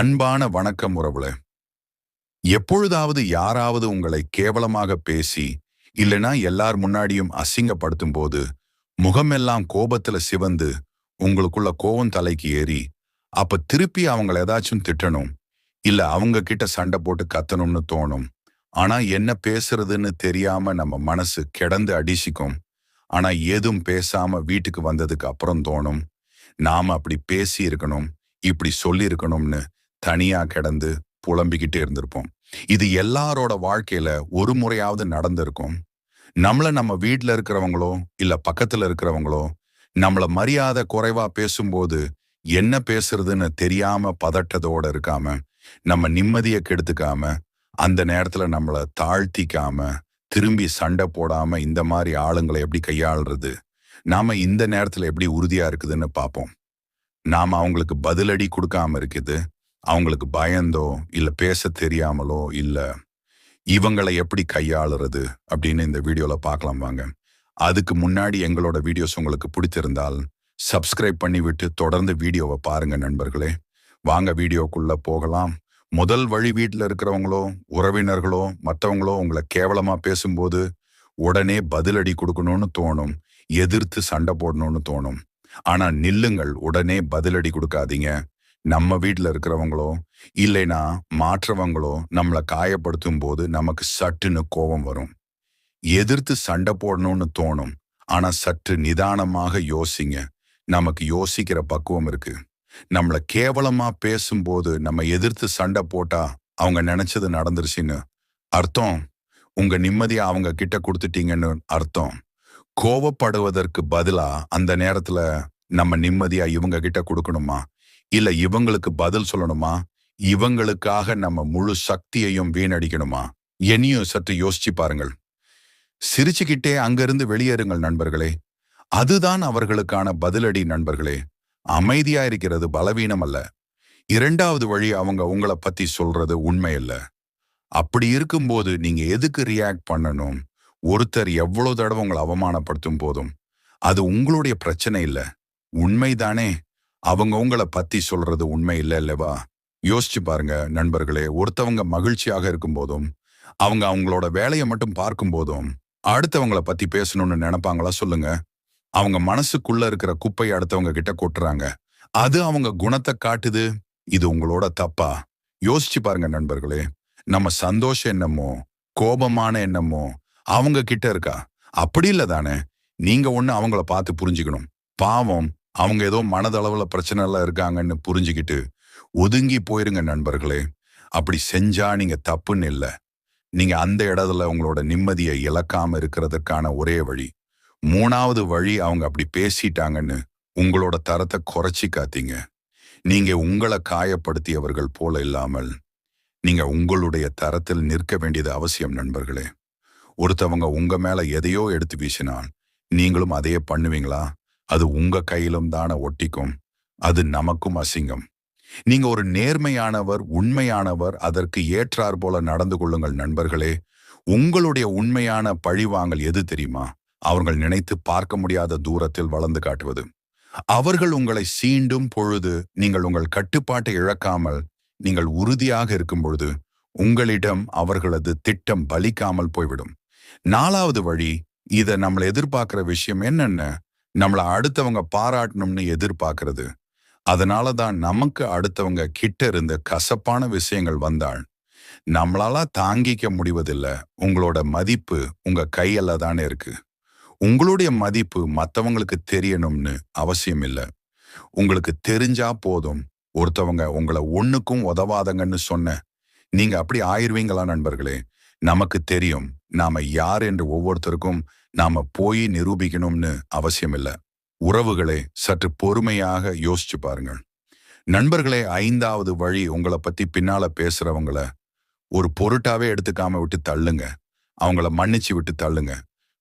அன்பான வணக்கம் உறவுல எப்பொழுதாவது யாராவது உங்களை கேவலமாக பேசி இல்லைனா எல்லார் முன்னாடியும் அசிங்கப்படுத்தும் போது முகமெல்லாம் கோபத்துல சிவந்து உங்களுக்குள்ள கோவம் தலைக்கு ஏறி அப்ப திருப்பி அவங்கள ஏதாச்சும் திட்டணும் இல்ல அவங்க கிட்ட சண்டை போட்டு கத்தணும்னு தோணும். ஆனா என்ன பேசுறதுன்னு தெரியாம நம்ம மனசு கிடந்து அடிசிக்கும். ஆனா ஏதும் பேசாம வீட்டுக்கு வந்ததுக்கு அப்புறம் தோணும் நாம அப்படி பேசி இருக்கணும் இப்படி சொல்லி இருக்கணும்னு தனியா கிடந்து புலம்பிக்கிட்டே இருந்திருப்போம். இது எல்லாரோட வாழ்க்கையில ஒரு முறையாவது நடந்திருக்கும். நம்மள நம்ம வீட்டுல இருக்கிறவங்களோ இல்ல பக்கத்துல இருக்கிறவங்களோ நம்மள மரியாதை குறைவா பேசும்போது என்ன பேசுறதுன்னு தெரியாம பதட்டத்தோட இருக்காம நம்ம நிம்மதியை கெடுத்துக்காம அந்த நேரத்துல நம்மள தாழ்த்திக்காம திரும்பி சண்டை போடாம இந்த மாதிரி ஆளுங்களை எப்படி கையாளுறது நாம இந்த நேரத்துல எப்படி உறுதியா இருக்குதுன்னு பார்ப்போம் நாம அவங்களுக்கு பதிலடி கொடுக்காம இருக்குது. அவங்களுக்கு பயந்தோ இல்லை பேச தெரியாமலோ இல்லை இவங்களை எப்படி கையாளுறது அப்படின்னு இந்த வீடியோவில் பார்க்கலாம் வாங்க. அதுக்கு முன்னாடி எங்களோட வீடியோஸ் உங்களுக்கு பிடிச்சிருந்தால் சப்ஸ்கிரைப் பண்ணி விட்டு தொடர்ந்து வீடியோவை பாருங்க நண்பர்களே. வாங்க வீடியோக்குள்ளே போகலாம். முதல் வழி வீட்டில் இருக்கிறவங்களோ உறவினர்களோ மற்றவங்களோ உங்களை கேவலமாக பேசும்போது உடனே பதிலடி கொடுக்கணும்னு தோணும். எதிர்த்து சண்டை போடணும்னு தோணும். ஆனால் நில்லுங்கள் உடனே பதிலடி கொடுக்காதீங்க. நம்ம வீட்டில் இருக்கிறவங்களோ இல்லைனா மாற்றவங்களோ நம்மளை காயப்படுத்தும் போது நமக்கு சட்டுன்னு கோபம் வரும். எதிர்த்து சண்டை போடணும்னு தோணும். ஆனா சற்று நிதானமாக யோசிங்க. நமக்கு யோசிக்கிற பக்குவம் இருக்கு. நம்மளை கேவலமா பேசும்போது நம்ம எதிர்த்து சண்டை போட்டா அவங்க நினைச்சது நடந்துருச்சுன்னு அர்த்தம்? உங்க நிம்மதியை அவங்க கிட்ட கொடுத்துட்டீங்கன்னு அர்த்தம்? கோவப்படுவதற்கு பதிலா அந்த நேரத்துல நம்ம நிம்மதியா இவங்க கிட்ட கொடுக்கணுமா? இல்ல இவங்களுக்கு பதில் சொல்லணுமா? இவங்களுக்காக நம்ம முழு சக்தியையும் வீணடிக்கணுமா? என்னையும் சற்று யோசிச்சு பாருங்கள். சிரிச்சுக்கிட்டே அங்கிருந்து வெளியேறுங்கள் நண்பர்களே. அதுதான் அவர்களுக்கான பதிலடி நண்பர்களே. அமைதியா இருக்கிறது பலவீனம் அல்ல. இரண்டாவது வழி அவங்க உங்களை பத்தி சொல்றது உண்மை இல்ல அப்படி இருக்கும்போது நீங்க எதுக்கு ரியாக்ட் பண்ணணும்? ஒருத்தர் எவ்வளவு தடவை உங்களை அவமானப்படுத்தும் போதும்? அது உங்களுடைய பிரச்சனை இல்ல. உண்மைதானே? அவங்க உங்களை பத்தி சொல்றது உண்மை இல்லை இல்லவா? யோசிச்சு பாருங்க நண்பர்களே ஒருத்தவங்க மகிழ்ச்சியாக இருக்கும் போதும் அவங்க அவங்களோட வேலையை மட்டும் பார்க்கும் போதும் அடுத்தவங்களை பத்தி பேசணும்னு நினைப்பாங்களா சொல்லுங்க. அவங்க மனசுக்குள்ள இருக்கிற குப்பையை அடுத்தவங்க கிட்ட கொட்டுறாங்க. அது அவங்க குணத்தை காட்டுது இது உங்களோட தப்பா? யோசிச்சு பாருங்க நண்பர்களே நம்ம சந்தோஷம் என்னமோ கோபமான எண்ணமோ அவங்க கிட்ட இருக்கா? அப்படி இல்லை தானே. நீங்க ஒண்ணு அவங்கள பார்த்து புரிஞ்சுக்கணும். பாவம் அவங்க ஏதோ மனதளவில் பிரச்சனை எல்லாம் இருக்காங்கன்னு புரிஞ்சுக்கிட்டு ஒதுங்கி போயிருங்க நண்பர்களே. அப்படி செஞ்சா நீங்க தப்புன்னு இல்லை. நீங்க அந்த இடத்துல உங்களோட நிம்மதியை இழக்காம இருக்கிறதுக்கான ஒரே வழி. மூணாவது வழி அவங்க அப்படி பேசிட்டாங்கன்னு உங்களோட தரத்தை குறைச்சி காத்தீங்க. நீங்க உங்களை காயப்படுத்தியவர்கள் போல இல்லாமல் நீங்க உங்களுடைய தரத்தில் நிற்க வேண்டியது அவசியம் நண்பர்களே. ஒருத்தவங்க உங்க மேல எதையோ எடுத்து வீசினால் நீங்களும் அதையே பண்ணுவீங்களா? அது உங்க கையிலும் தானே ஒட்டிக்கும். அது நமக்கும் அசிங்கம். நீங்க ஒரு நேர்மையானவர் உண்மையானவர் அதற்கு ஏற்றார் போல நடந்து கொள்ளுங்கள் நண்பர்களே. உங்களுடைய உண்மையான பழிவாங்கல் எது தெரியுமா? அவர்கள் நினைத்து பார்க்க முடியாத தூரத்தில் வளர்ந்து காட்டுவது. அவர்கள் உங்களை சீண்டும் பொழுது நீங்கள் உங்கள் கட்டுப்பாட்டை இழக்காமல் நீங்கள் உறுதியாக இருக்கும் பொழுது உங்களிடம் அவர்களது திட்டம் பலிக்காமல் போய்விடும். நாலாவது வழி இதை நம்மளை எதிர்பார்க்கிற விஷயம் என்னென்ன? நம்மளை அடுத்தவங்க பாராட்டணும்னு எதிர்பார்க்கறது. அதனால தான் நமக்கு அடுத்தவங்க கிட்ட இருந்த கசப்பான விஷயங்கள் வந்தாள் நம்மளால தாங்கிக்க முடிவதில்லை. உங்களோட மதிப்பு உங்க கையில தானே இருக்கு. உங்களுடைய மதிப்பு மற்றவங்களுக்கு தெரியணும்னு அவசியம் இல்லை. உங்களுக்கு தெரிஞ்சா போதும். ஒருத்தவங்க உங்களை ஒண்ணுக்கும் உதவாதங்கன்னு சொன்ன நீங்க அப்படி ஆயிருவீங்களா நண்பர்களே? நமக்கு தெரியும். நாம யார் என்று ஒவ்வொருத்தருக்கும் நாம போய் நிரூபிக்கணும்னு அவசியம் இல்லை உறவுகளை சற்று பொறுமையாக யோசிச்சு பாருங்கள். நண்பர்களே ஐந்தாவது வழி உங்களை பத்தி பின்னால பேசுறவங்கள ஒரு பொருட்டாவே எடுத்துக்காம விட்டு தள்ளுங்க. அவங்கள மன்னிச்சு விட்டு தள்ளுங்க.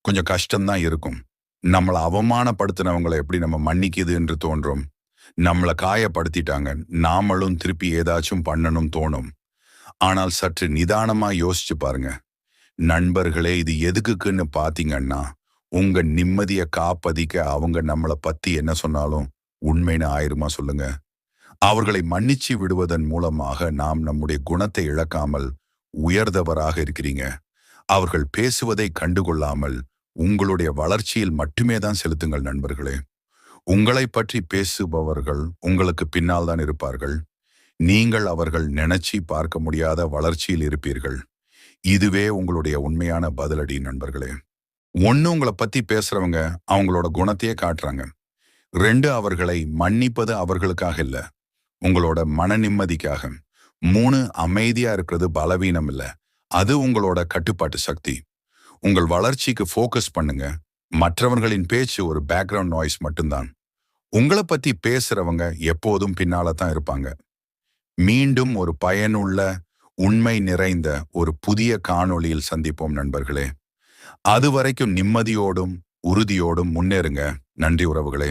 கொஞ்சம் கஷ்டம்தான் இருக்கும். நம்மளை அவமானப்படுத்தினவங்களை எப்படி நம்ம மன்னிக்குது என்று தோன்றும். நம்மளை காயப்படுத்திட்டாங்க. நாமளும் திருப்பி ஏதாச்சும் பண்ணணும் தோணும். ஆனால் சற்று நிதானமா யோசிச்சு பாருங்க. நண்பர்களே இது எதுக்குன்னு பார்த்தீங்கன்னா உங்க நிம்மதியை காப்பதிக்க அவங்க நம்மளை பத்தி என்ன சொன்னாலும் உண்மைன்னு ஆயிருமா சொல்லுங்க. அவர்களை மன்னிச்சு விடுவதன் மூலமாக நாம் நம்முடைய குணத்தை இழக்காமல் உயர்ந்தவராக இருக்கிறீங்க. அவர்கள் பேசுவதை கண்டுகொள்ளாமல் உங்களுடைய வளர்ச்சியில் மட்டுமே தான் செலுத்துங்கள் நண்பர்களே. உங்களை பற்றி பேசுபவர்கள் உங்களுக்கு பின்னால் தான் இருப்பார்கள். நீங்கள் அவர்கள் நினைச்சி பார்க்க முடியாத வளர்ச்சியில் இருப்பீர்கள். இதுவே உங்களுடைய உண்மையான பதிலடி நண்பர்களே. ஒண்ணு உங்களை பத்தி பேசுறவங்க அவங்களோட குணத்தையே காட்டுறாங்க. ரெண்டு அவர்களை மன்னிப்பது அவர்களுக்காக இல்ல. உங்களோட மன நிம்மதிக்காக. மூணு அமைதியா இருக்கிறது பலவீனம் இல்ல. அது உங்களோட கட்டுப்பாட்டு சக்தி. உங்கள் வளர்ச்சிக்கு ஃபோக்கஸ் பண்ணுங்க. மற்றவர்களின் பேச்சு ஒரு பேக்ரவுண்ட் நாய்ஸ் மட்டும்தான். உங்களை பத்தி பேசுறவங்க எப்போதும் பின்னால் தான் இருப்பாங்க. மீண்டும் ஒரு பயனுள்ள உண்மை நிறைந்த ஒரு புதிய காணொளியில் சந்திப்போம் நண்பர்களே. அதுவரைக்கும் நிம்மதியோடும் உறுதியோடும் முன்னேறுங்க. நன்றி உறவுகளே.